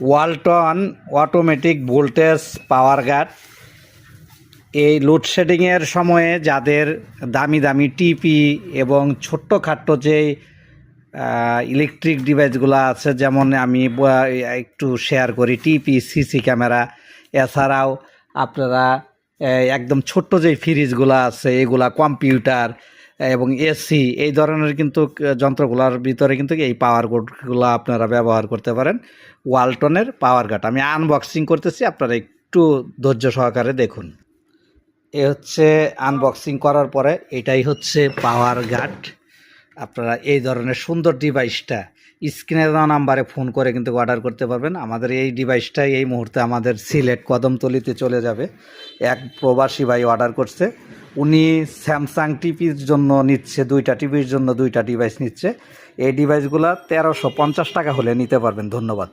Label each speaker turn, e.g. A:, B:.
A: Walton automatic voltage power guard. এই লোডশেডিংয়ের সময়ে যাদের দামি দামি টিপি এবং ছোট্ট খাট্ট যে ইলেকট্রিক ডিভাইসগুলো আছে, যেমন আমি একটু শেয়ার করি টিপি সিসি ক্যামেরা এছাড়াও আপনারা একদম ছোট্ট যে ফ্রিজগুলো আছে, এগুলা কম্পিউটার এবং এসি এই ধরনের কিন্তু যন্ত্রগুলোর ভিতরে কিন্তু এই পাওয়ারগুলো আপনারা ব্যবহার করতে পারেন। ওয়ালটনের পাওয়ার গার্ড আমি আনবক্সিং করতেছি, আপনারা একটু ধৈর্য সহকারে দেখুন। এ হচ্ছে আনবক্সিং করার পরে এটাই হচ্ছে পাওয়ার গার্ড আপনারা এই ধরনের সুন্দর ডিভাইসটা স্ক্রিনে দেওয়া নাম্বারে ফোন করে কিন্তু অর্ডার করতে পারবেন। আমাদের এই ডিভাইসটাই এই মুহূর্তে আমাদের সিলেট কদমতলিতে চলে যাবে। এক প্রবাসী ভাই অর্ডার করছে। উনি স্যামসাং টিভির জন্য নিচ্ছে, দুইটা টিভির জন্য দুইটা ডিভাইস নিচ্ছে। এই ডিভাইসগুলো তেরোশো পঞ্চাশ টাকা হলে নিতে পারবেন, ধন্যবাদ।